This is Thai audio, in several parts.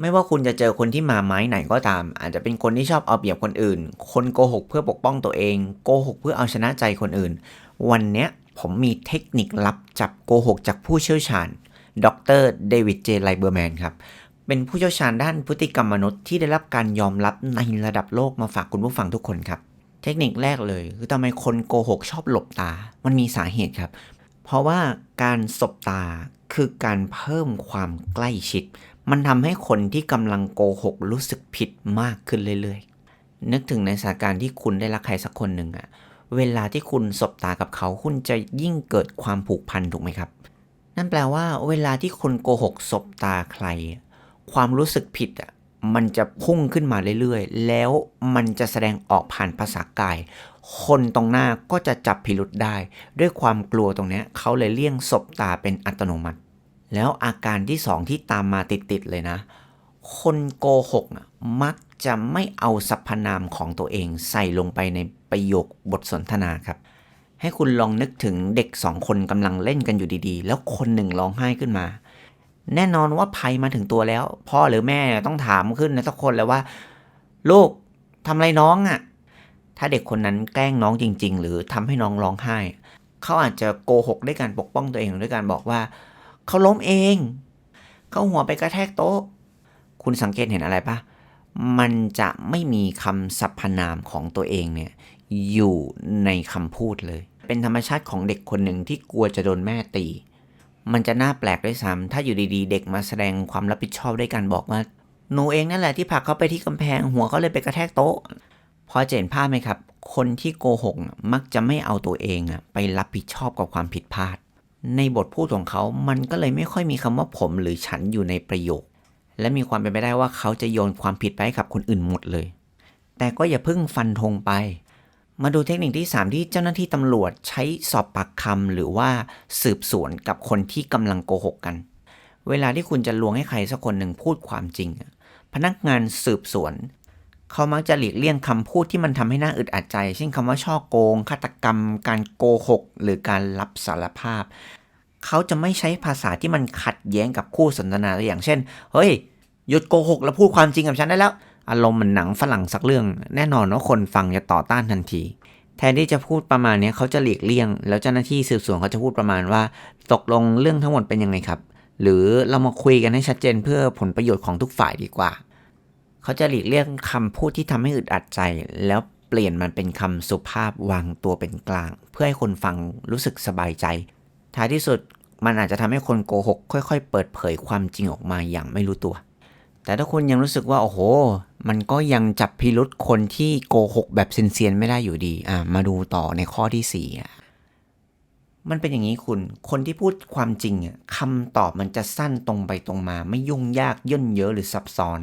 ไม่ว่าคุณจะเจอคนที่มาไม้ไหนก็ตาม อาจจะเป็นคนที่ชอบเอาเปรียบคนอื่น คนโกหกเพื่อปกป้องตัวเองโกหกเพื่อเอาชนะใจคนอื่น วันเนี้ยผมมีเทคนิคลับจับโกหกจากผู้เชี่ยวชาญ ดรเดวิดเจไลเบอร์แมนครับเป็นผู้เชี่ยวชาญด้านพฤติกรรมมนุษย์ที่ได้รับการยอมรับในระดับโลกมาฝากคุณผู้ฟังทุกคนครับ เทคนิคแรกเลย คือทำไมคนโกหกชอบหลบตา มันมีสาเหตุครับ เพราะว่าการสบตาคือการเพิ่มความใกล้ชิด มันทำให้คนที่กำลังโกหกรู้สึกผิดมากขึ้นเรื่อยๆ นึกถึงในสถานการณ์ที่คุณได้รักใครสักคนหนึ่งอะเวลาที่คุณสบตากับเขา คุณจะยิ่งเกิดความผูกพันถูกไหมครับ นั่นแปลว่า เวลาที่คุณโกหกสบตาใคร ความรู้สึกผิดอะมันจะพุ่งขึ้นมาเรื่อยๆ แล้วมันจะแสดงออกผ่านภาษากาย คนตรงหน้าก็จะจับพิรุษได้ ด้วยความกลัวตรงเนี้ยเขาเลยเลี่ยงสบตาเป็นอัตโนมัติ แล้วอาการที่สองที่ตามมาติดๆเลยนะ คนโกหกมักจะไม่เอาสรรพนามของตัวเองใส่ลงไปในประโยคบทสนทนาครับ ให้คุณลองนึกถึงเด็กสองคนกำลังเล่นกันอยู่ดีๆ แล้วคนหนึ่งร้องไห้ขึ้นมา แน่นอนว่าภัยมาถึงตัวแล้ว พ่อหรือแม่ต้องถามขึ้นนะทุกคนแล้วว่า ลูกทำอะไรน้องอะ่ะ ถ้าเด็กคนนั้นแกล้งน้องจริง ๆ หรือทำให้น้องร้องไห้ เขาอาจจะโกหกด้วยการปกป้องตัวเองด้วยการบอกว่า เขาล้มเอง เขาหัวไปกระแทกโต๊ะ คุณสังเกตเห็นอะไรปะมันจะไม่มีคำสรรพนามของตัวเองเนี่ยอยู่ในคำพูดเลย เป็นธรรมชาติของเด็กคนหนึ่งที่กลัวจะโดนแม่ตี มันจะน่าแปลกด้วยซ้ำถ้าอยู่ดีๆ เด็กมาแสดงความรับผิดชอบด้วยการบอกว่าหนูเองนั่นแหละที่ผลักเขาไปที่กำแพงหัวเขาเลยไปกระแทกโต๊ะพอจะเห็นภาพไหมครับ คนที่โกหกมักจะไม่เอาตัวเองอะไปรับผิดชอบกับความผิดพลาด ในบทพูดของเขา มันก็เลยไม่ค่อยมีคำว่าผมหรือฉันอยู่ในประโยค และมีความเป็นไปได้ว่าเขาจะโยนความผิดไปให้กับคนอื่นหมดเลย แต่ก็อย่าเพิ่งฟันธงไป มาดูเทคนิคที่ 3 ที่เจ้าหน้าที่ตำรวจใช้สอบปากคำหรือว่าสืบสวนกับคนที่กำลังโกหกกัน เวลาที่คุณจะลวงให้ใครสักคนหนึ่งพูดความจริง พนักงานสืบสวน เขามักจะหลีกเลี่ยงคำพูดที่มันทำให้หน่าอึดอัดใจ เช่นคำว่าช่อโกง ฆาตกรรม การโกหก หรือการรับสารภาพ เขาจะไม่ใช้ภาษาที่มันขัดแย้งกับคู่สนทนาตัวอย่างเช่น เฮ้ย หยุดโกหก แล้วพูดความจริงกับฉันได้แล้ว อารมณ์เหมันหนังฝรั่งสักเรื่อง แน่นอนว่าคนฟังจะต่อต้านทันที แทนที่จะพูดประมาณนี้เขาจะหลีกเลี่ยง แล้วเจ้าหน้าที่สืบสวนเขาจะพูดประมาณว่า ตกลงเรื่องทั้งหมดเป็นยังไงครับ หรือเรามาคุยกันให้ชัดเจนเพื่อผลประโยชน์ของทุกฝ่ายดีกว่า เขาจะหลีกเลี่ยงคำพูดที่ทำให้อึดอัดใจ แล้วเปลี่ยนมันเป็นคำสุภาพวางตัวเป็นกลาง เพื่อให้คนฟังรู้สึกสบายใจ ท้ายที่สุดมันอาจจะทำให้คนโกหก ค่อย ๆ เปิดเผยความจริงออกมาอย่างไม่รู้ตัว แต่ถ้าคุณยังรู้สึกว่าโอ้โห มันก็ยังจับพิรุษคนที่โกหกแบบเซียนๆไม่ได้อยู่ดีอะมาดูต่อในข้อที่สี่อะมันเป็นอย่างนี้คุณ คนที่พูดความจริงอะคำตอบมันจะสั้นตรงไปตรงมา ไม่ยุ่งยากย่นเยอะหรือซับซ้อน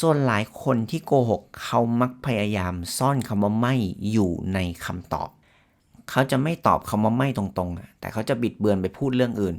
ส่วนหลายคนที่โกหกเขามักพยายามซ่อนคำว่าไม่อยู่ในคำตอบ เขาจะไม่ตอบคำว่าไม่ตรงๆ แต่เขาจะบิดเบือนไปพูดเรื่องอื่น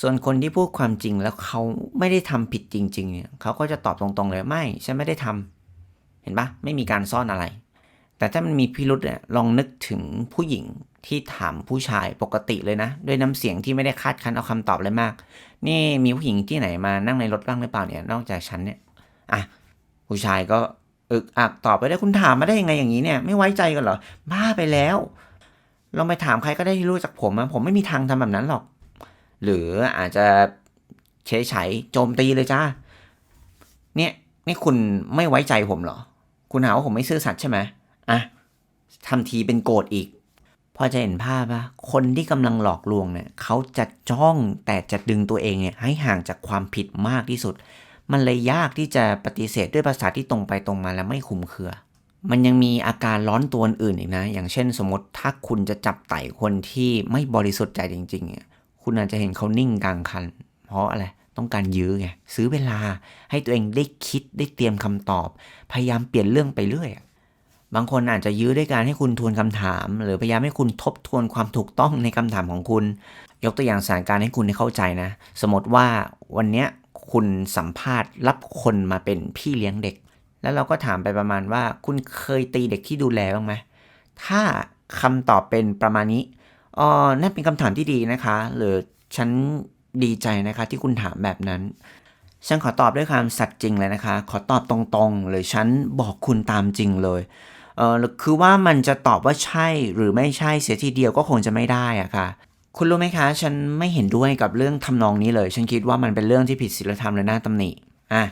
ส่วนคนที่พูดความจริงแล้วเขาไม่ได้ทำผิดจริงๆเนี่ยเขาก็จะตอบตรงๆเลยไม่ฉันไม่ได้ทำเห็นปะไม่มีการซ่อนอะไร แต่ถ้ามันมีพิรุษเนี่ยลองนึกถึงผู้หญิงที่ถามผู้ชายปกติเลยนะ ด้วยน้ำเสียงที่ไม่ได้คาดคั้นเอาคำตอบเลยมาก นี่มีผู้หญิงที่ไหนมานั่งในรถบ้างหรือเปล่าเนี่ยนอกจากฉันเนี่ย อะผู้ชายก็อึกอักตอบไปได้คุณถามมาได้ยังไงอย่างนี้เนี่ย ไม่ไว้ใจกันเหรอบ้าไปแล้วลองไปถามใครก็ได้ที่รู้จักผมอะผมไม่มีทางทำแบบนั้นหรอก หรืออาจจะเฉยยโจมตีเลยจ้าเนี่ยนี่คุณไม่ไว้ใจผมเหรอ คุณหาว่าผมไม่ซื่อสัตย์ใช่ไหมอะทำทีเป็นโกรธอีก พอจะเห็นภาพปะคนที่กำลังหลอกลวงเนี่ยเขาจะจ้องแต่จะดึงตัวเองเนี่ยให้ห่างจากความผิดมากที่สุด มันเลยยากที่จะปฏิเสธด้วยภาษาที่ตรงไปตรงมาและไม่คุมเครือ มันยังมีอาการร้อนตัวอื่นอีกนะ อย่างเช่นสมมติถ้าคุณจะจับไต่คนที่ไม่บริสุทธิ์ใจจริงๆเนี่ยคุณอาจจะเห็นเขานิ่งกลางคัน เพราะอะไรต้องการยื้อไงซื้อเวลาให้ตัวเองได้คิดได้เตรียมคำตอบ พยายามเปลี่ยนเรื่องไปเรื่อยบางคนอาจจะยื้อด้วยการให้คุณทวนคำถาม หรือพยายามให้คุณทบทวนความถูกต้องในคำถามของคุณ ยกตัวอย่างสถานการณ์ให้คุณได้เข้าใจนะ สมมติว่าวันเนี้ย คุณสัมภาษณ์รับคนมาเป็นพี่เลี้ยงเด็ก แล้วเราก็ถามไปประมาณว่า คุณเคยตีเด็กที่ดูแลบ้างไหมถ้าคำตอบเป็นประมาณนี้อ๋อนั่นเป็นคำถามที่ดีนะคะ หรือฉันดีใจนะคะที่คุณถามแบบนั้น ฉันขอตอบด้วยความสัตย์จริงเลยนะคะ ขอตอบตรงๆ เลยฉันบอกคุณตามจริงเลยเออคือว่ามันจะตอบว่าใช่หรือไม่ใช่เสียทีเดียวก็คงจะไม่ได้อะค่ะ คุณรู้ไหมคะ ฉันไม่เห็นด้วยกับเรื่องทำนองนี้เลย ฉันคิดว่ามันเป็นเรื่องที่ผิดศีลธรรมและน่าตำหนิอะ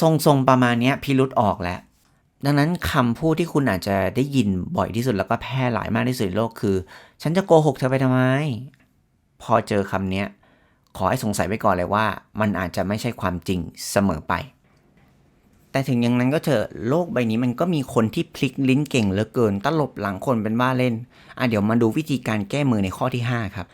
ทรงๆประมาณนี้พิรุษออกแล้ว ดังนั้นคำพูดที่คุณอาจจะได้ยินบ่อยที่สุดแล้วก็แพร่หลายมากที่สุดในโลกคือ ฉันจะโกหกเธอไปทำไม พอเจอคำเนี้ยขอให้สงสัยไว้ก่อนเลยว่า มันอาจจะไม่ใช่ความจริงเสมอไป แต่ถึงอย่างนั้นก็เถอะโลกใบนี้มันก็มีคนที่พลิกลิ้นเก่งเหลือเกิน ตลบหลังคนเป็นบ้าเล่น อะเดี๋ยวมาดูวิธีการแก้มือในข้อที่ 5 ครับ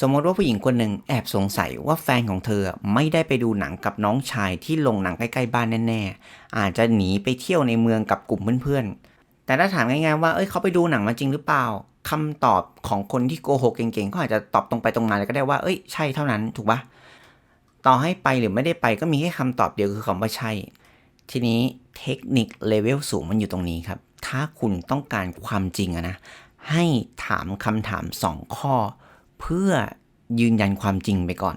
สมมติว่าผู้หญิงคนหนึ่งแอบสงสัยว่าแฟนของเธอไม่ได้ไปดูหนังกับน้องชายที่ลงหนังใกล้ๆบ้านแน่ๆ อาจจะหนีไปเที่ยวในเมืองกับกลุ่มเพื่อนๆ แต่ถ้าถามง่ายๆว่า เอ้ยเขาไปดูหนังมาจริงหรือเปล่าคำตอบของคนที่โกหกเก่งๆเขาอาจจะตอบตรงไปตรงมาเลยก็ได้ว่า เอ้ยใช่เท่านั้นถูกปะต่อให้ไปหรือไม่ได้ไปก็มีแค่คำตอบเดียวคือคำว่าใช่ ทีนี้เทคนิคเลเวลสูงมันอยู่ตรงนี้ครับ ถ้าคุณต้องการความจริงอะนะ ให้ถามคำถาม 2 ข้อ เพื่อยืนยันความจริงไปก่อน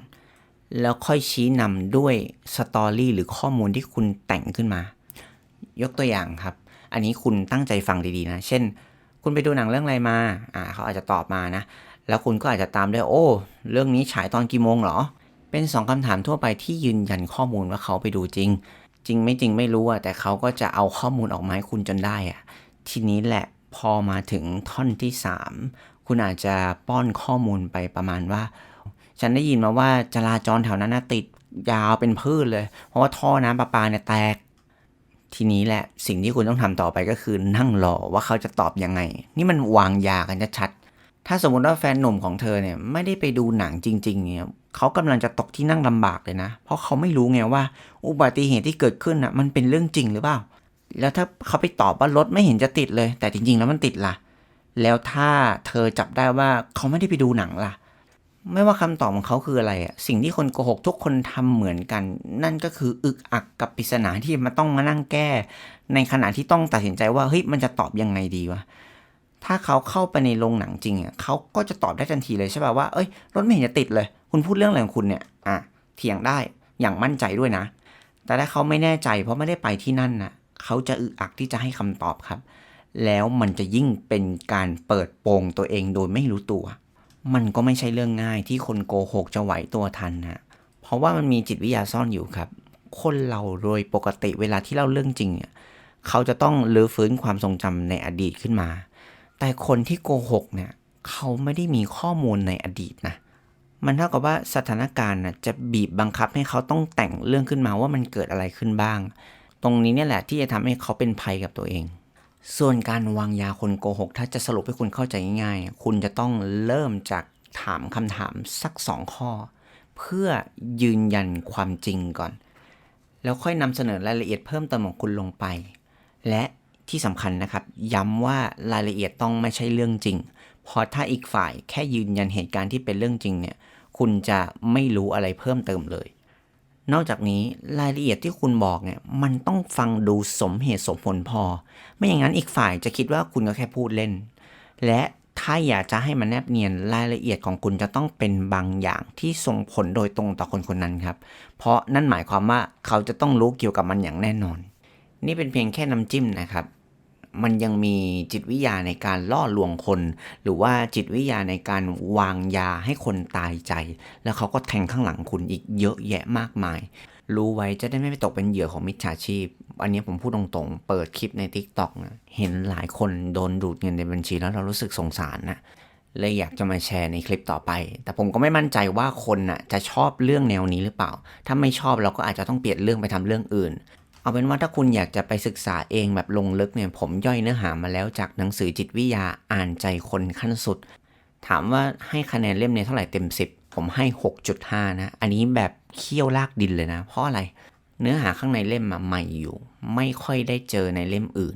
แล้วค่อยชี้นำด้วยสตอรี่หรือข้อมูลที่คุณแต่งขึ้นมา ยกตัวอย่างครับ อันนี้คุณตั้งใจฟังดีๆนะ เช่น คุณไปดูหนังเรื่องอะไรมา อ่า เขาอาจจะตอบมานะ แล้วคุณก็อาจจะตามด้วยโอ้ เรื่องนี้ฉายตอนกี่โมงเหรอ เป็นสองคำถามทั่วไปที่ยืนยันข้อมูลว่าเขาไปดูจริง จริงไม่จริงไม่รู้อะแต่เขาก็จะเอาข้อมูลออกมาให้คุณจนได้อะทีนี้แหละพอมาถึงท่อนที่ 3 คุณอาจจะป้อนข้อมูลไปประมาณว่า ฉันได้ยินมาว่าจราจรแถวนั้นนะติดยาวเป็นพืชเลย เพราะว่าท่อน้ำประปาเนี่ยแตก ทีนี้แหละสิ่งที่คุณต้องทำต่อไปก็คือนั่งรอว่าเขาจะตอบยังไง นี่มันวางยากันชัดถ้าสมมติว่าแฟนหนุ่มของเธอเนี่ยไม่ได้ไปดูหนังจริง ๆเนี่ย เขากำลังจะตกที่นั่งลำบากเลยนะ เพราะเขาไม่รู้ไงว่า อุบัติเหตุที่เกิดขึ้นอะมันเป็นเรื่องจริงหรือเปล่า แล้วถ้าเขาไปตอบว่ารถไม่เห็นจะติดเลย แต่จริง ๆ แล้วมันติดล่ะ แล้วถ้าเธอจับได้ว่าเขาไม่ได้ไปดูหนังล่ะ ไม่ว่าคำตอบของเขาคืออะไรอะสิ่งที่คนโกหกทุกคนทำเหมือนกัน นั่นก็คืออึกอักกับปริศนาที่มาต้องมานั่งแก้ ในขณะที่ต้องตัดสินใจว่าเฮ้ยมันจะตอบยังไงดีวะถ้าเขาเข้าไปในโรงหนังจริงอะเขาก็จะตอบได้ทันทีเลยใช่ป่ะว่า เอ้ย รถไม่เห็นจะติดเลย คุณพูดเรื่องอะไรของคุณเนี่ยอะเถียงได้อย่างมั่นใจด้วยนะ แต่ถ้าเขาไม่แน่ใจเพราะไม่ได้ไปที่นั่นน่ะเขาจะอึอักที่จะให้คำตอบครับ แล้วมันจะยิ่งเป็นการเปิดโปงตัวเองโดยไม่รู้ตัว มันก็ไม่ใช่เรื่องง่ายที่คนโกหกจะไหวตัวทันนะเพราะว่ามันมีจิตวิทยาซ่อนอยู่ครับ คนเราโดยปกติเวลาที่เล่าเรื่องจริงเนี่ยเขาจะต้องลื้อฟื้นความทรงจำในอดีตขึ้นมา แต่คนที่โกหกเนี่ย เขาไม่ได้มีข้อมูลในอดีตนะ มันเท่ากับว่าสถานการณ์น่ะจะบีบบังคับให้เขาต้องแต่งเรื่องขึ้นมาว่ามันเกิดอะไรขึ้นบ้าง ตรงนี้เนี่ยแหละที่จะทำให้เขาเป็นภัยกับตัวเอง ส่วนการวางยาคนโกหก ถ้าจะสรุปให้คุณเข้าใจง่ายๆ คุณจะต้องเริ่มจากถามคำถามสักสองข้อ เพื่อยืนยันความจริงก่อน แล้วค่อยนำเสนอรายละเอียดเพิ่มเติมของคุณลงไป และที่สำคัญนะครับ ย้ำว่ารายละเอียดต้องไม่ใช่เรื่องจริง เพราะถ้าอีกฝ่ายแค่ยืนยันเหตุการณ์ที่เป็นเรื่องจริงเนี่ย คุณจะไม่รู้อะไรเพิ่มเติมเลย นอกจากนี้รายละเอียดที่คุณบอกเนี่ยมันต้องฟังดูสมเหตุสมผลพอ ไม่อย่างนั้นอีกฝ่ายจะคิดว่าคุณก็แค่พูดเล่น และถ้าอยากจะให้มันแนบเนียนรายละเอียดของคุณจะต้องเป็นบางอย่างที่ส่งผลโดยตรงต่อคนคนนั้นครับ เพราะนั่นหมายความว่าเขาจะต้องรู้เกี่ยวกับมันอย่างแน่นอน นี่เป็นเพียงแค่น้ำจิ้มนะครับ มันยังมีจิตวิทยาในการล่อลวงคน หรือว่าจิตวิทยาในการวางยาให้คนตายใจ แล้วเขาก็แทงข้างหลังคุณอีกเยอะแยะมากมาย รู้ไว้จะได้ไม่ไปตกเป็นเหยื่อของมิจฉาชีพ อันนี้ผมพูดตรงๆ เปิดคลิปใน Tik t o อกนะเห็นหลายคนโดนดูดเงินในบัญชีแล้วเรารู้สึกสงสารนะเลยอยากจะมาแชร์ในคลิปต่อไป แต่ผมก็ไม่มั่นใจว่าคนน่ะจะชอบเรื่องแนวนี้หรือเปล่า ถ้าไม่ชอบเราก็อาจจะต้องเปลี่ยนเรื่องไปทำเรื่องอื่น เอาเป็นว่าถ้าคุณอยากจะไปศึกษาเองแบบลงลึกเนี่ยผมย่อยเนื้อหามาแล้วจากหนังสือจิตวิทยาอ่านใจคนขั้นสุด ถามว่าให้คะแนนเล่มนี้เท่าไหร่เต็ม 10 ผมให้ 6.5 นะ อันนี้แบบเคี่ยวลากดินเลยนะ เพราะอะไร เนื้อหาข้างในเล่มมาใหม่อยู่ ไม่ค่อยได้เจอในเล่มอื่น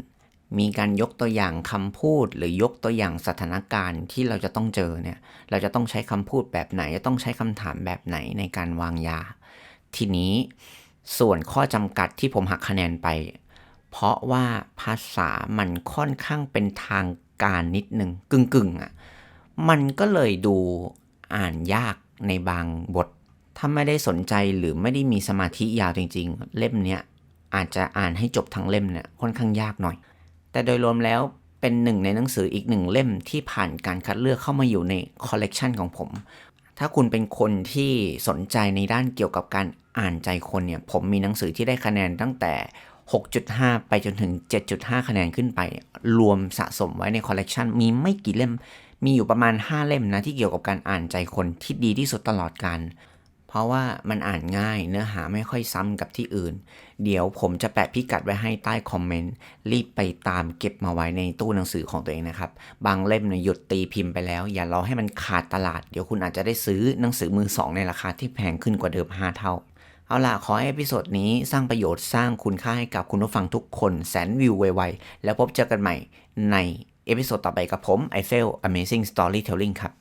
มีการยกตัวอย่างคำพูด หรือยกตัวอย่างสถานการณ์ที่เราจะต้องเจอเนี่ยเราจะต้องใช้คำพูดแบบไหนจะต้องใช้คำถามแบบไหนในการวางยา ทีนี้ ส่วนข้อจำกัดที่ผมหักคะแนนไป เพราะว่าภาษามันค่อนข้างเป็นทางการนิดนึงกึ่งๆอะมันก็เลยดูอ่านยากในบางบท ถ้าไม่ได้สนใจหรือไม่ได้มีสมาธิยาวจริง ๆ เล่มเนี้ยอาจจะอ่านให้จบทั้งเล่มเนี่ยค่อนข้างยากหน่อย แต่โดยรวมแล้วเป็นหนึ่งในหนังสืออีกหนึ่งเล่มที่ผ่านการคัดเลือกเข้ามาอยู่ในคอลเลกชันของผม ถ้าคุณเป็นคนที่สนใจในด้านเกี่ยวกับการ อ่านใจคนเนี่ยผมมีหนังสือที่ได้คะแนนตั้งแต่ 6.5 ไปจนถึง 7.5 คะแนนขึ้นไป รวมสะสมไว้ในคอลเลกชันมีไม่กี่เล่ม มีอยู่ประมาณ 5 เล่มนะที่เกี่ยวกับการอ่านใจคนที่ดีที่สุดตลอดการเพราะว่ามันอ่านง่ายเนื้อหาไม่ค่อยซ้ำกับที่อื่น เดี๋ยวผมจะแปะพิกัดไว้ให้ใต้คอมเมนต์ รีบไปตามเก็บมาไว้ในตู้หนังสือของตัวเองนะครับ บางเล่มเนี่ยหยุดตีพิมพ์ไปแล้ว อย่ารอให้มันขาดตลาด เดี๋ยวคุณอาจจะได้ซื้อหนังสือมือสองในราคาที่แพงขึ้นกว่าเดิม 5 เท่า เอาล่ะ ขอให้เอพิโซดนี้สร้างประโยชน์สร้างคุณค่าให้กับคุณผู้ฟังทุกคนแสนวิวไวๆ แล้วพบเจอกันใหม่ในเอพิโซดต่อไปกับผม I f e l Amazing Storytelling ครับ